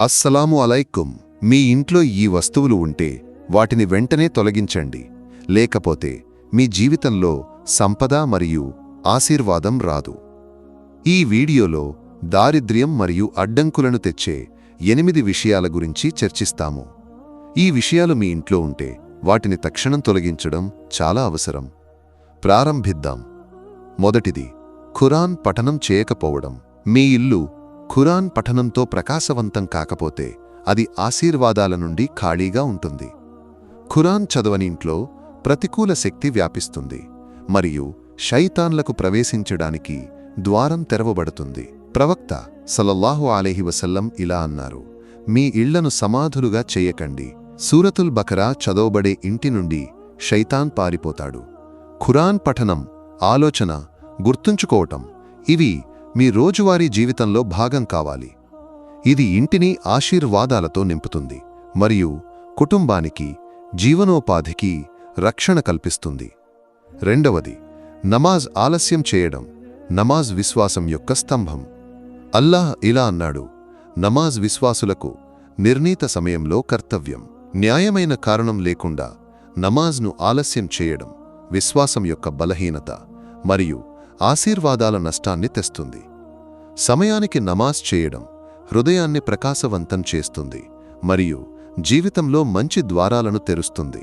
అస్సలాము అలైకుం మీ ఇంట్లో ఈ వస్తువులు ఉంటే వాటిని వెంటనే తొలగించండి. లేకపోతే మీ జీవితంలో సంపద మరియు ఆశీర్వాదం రాదు. ఈ వీడియోలో దారిద్ర్యం మరియు అడ్డంకులను తెచ్చే ఎనిమిది విషయాల గురించి చర్చిస్తాము. ఈ విషయాలు మీ ఇంట్లో ఉంటే వాటిని తక్షణం తొలగించడం చాలా అవసరం. ప్రారంభిద్దాం. మొదటిది ఖురాన్ పఠనం చేయకపోవడం. మీ ఇల్లు ఖురాన్ పఠనంతో ప్రకాశవంతం కాకపోతే అది ఆశీర్వాదాల నుండి ఖాళీగా ఉంటుంది. ఖురాన్ చదవని ఇంట్లో ప్రతికూల శక్తి వ్యాపిస్తుంది మరియు శైతాన్లకు ప్రవేశించడానికి ద్వారం తెరవబడుతుంది. ప్రవక్త సలల్లాహు అలైహి వసల్లం ఇలా అన్నారు మీ ఇళ్ళను సమాధులుగా చెయ్యకండి సూరతుల్ బకరా చదవబడే ఇంటి నుండి శైతాన్ పారిపోతాడు. ఖురాన్ పఠనం ఆలోచన గుర్తుంచుకోవటం ఇవి మీ రోజువారీ జీవితంలో భాగం కావాలి. ఇది ఇంటిని ఆశీర్వాదాలతో నింపుతుంది మరియు కుటుంబానికి జీవనోపాధికి రక్షణ కల్పిస్తుంది. రెండవది నమాజ్ ఆలస్యం చేయడం నమాజ్ విశ్వాసం యొక్క స్తంభం. అల్లాహ్ ఇలా అన్నాడు నమాజ్ విశ్వాసులకు నిర్ణీత సమయంలో కర్తవ్యం. న్యాయమైన కారణం లేకుండా నమాజ్ను ఆలస్యం చేయడం విశ్వాసం యొక్క బలహీనత మరియు ఆశీర్వాదాల నష్టాన్ని తెస్తుంది. సమయానికి నమాజ్ చేయడం హృదయాన్ని ప్రకాశవంతం చేస్తుంది మరియు జీవితంలో మంచి ద్వారాలను తెరుస్తుంది.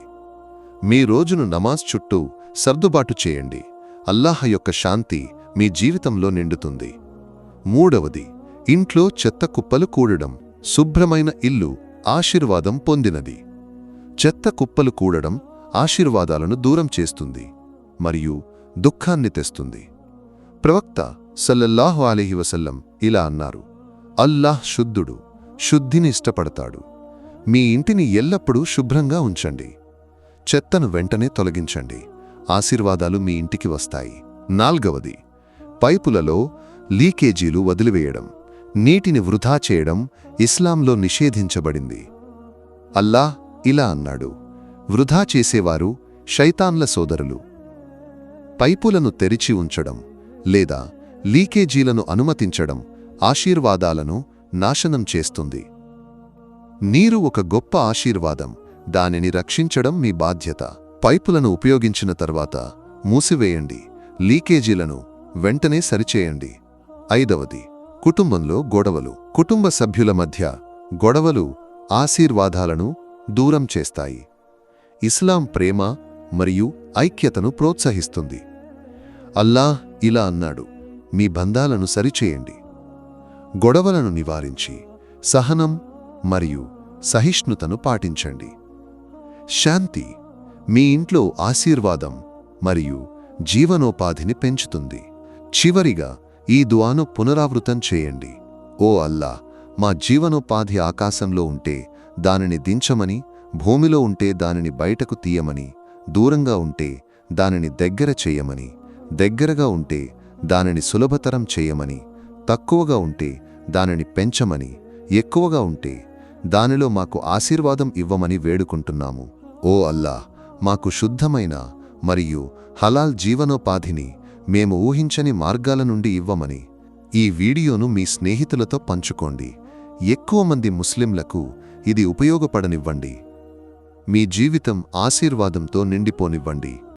మీ రోజును నమాజ్ చుట్టూ సర్దుబాటు చేయండి. అల్లాహ యొక్క శాంతి మీ జీవితంలో నిండుతుంది. మూడవది ఇంట్లో చెత్త కుప్పలు కూడడం శుభ్రమైన ఇల్లు ఆశీర్వాదం పొందినది. చెత్త కుప్పలు కూడడం ఆశీర్వాదాలను దూరం చేస్తుంది మరియు దుఃఖాన్ని తెస్తుంది. ప్రవక్త సల్లల్లాహు అలీహి వసల్లం ఇలా అన్నారు అల్లాహ్ శుద్ధుడు శుద్ధిని ఇష్టపడతాడు. మీ ఇంటిని ఎల్లప్పుడూ శుభ్రంగా ఉంచండి. చెత్తను వెంటనే తొలగించండి. ఆశీర్వాదాలు మీ ఇంటికి వస్తాయి. నాల్గవది పైపులలో లీకేజీలు వదిలివేయడం నీటిని వృధా చేయడం ఇస్లాంలో నిషేధించబడింది. అల్లాహ్ ఇలా అన్నాడు వృధా చేసేవారు శైతాన్ల సోదరులు. పైపులను తెరిచి ఉంచడం లేదా లీకేజీలను అనుమతించడం ఆశీర్వాదాలను నాశనం చేస్తుంది. నీరు ఒక గొప్ప ఆశీర్వాదం. దానిని రక్షించడం మీ బాధ్యత. పైపులను ఉపయోగించిన తర్వాత మూసివేయండి. లీకేజీలను వెంటనే సరిచేయండి. ఐదవది కుటుంబంలో గొడవలు. కుటుంబ సభ్యుల మధ్య గొడవలు ఆశీర్వాదాలను దూరం చేస్తాయి. ఇస్లాం ప్రేమ మరియు ఐక్యతను ప్రోత్సహిస్తుంది. అల్లాహ్ ఇలా అన్నాడు మీ బంధాలను సరిచేయండి. గొడవలను నివారించి సహనం మరియు సహిష్ణుతను పాటించండి. శాంతి మీ ఇంట్లో ఆశీర్వాదం మరియు జీవనోపాధిని పెంచుతుంది. చివరిగా ఈ దువాను పునరావృతం చేయండి. ఓ అల్లా మా జీవనోపాధి ఆకాశంలో ఉంటే దానిని దించమని భూమిలో ఉంటే దానిని బయటకు తీయమని దూరంగా ఉంటే దానిని దగ్గర చేయమని దగ్గరగా ఉంటే దానిని సులభతరం చేయమని తక్కువగా ఉంటే దానిని పెంచమని ఎక్కువగా ఉంటే దానిలో మాకు ఆశీర్వాదం ఇవ్వమని వేడుకుంటున్నాము. ఓ అల్లా మాకు శుద్ధమైన మరియు హలాల్ జీవనోపాధిని మేము ఊహించని మార్గాల నుండి ఇవ్వమని. ఈ వీడియోను మీ స్నేహితులతో పంచుకోండి. ఎక్కువ మంది ముస్లింలకు ఇది ఉపయోగపడనివ్వండి. మీ జీవితం ఆశీర్వాదంతో నిండిపోనివ్వండి.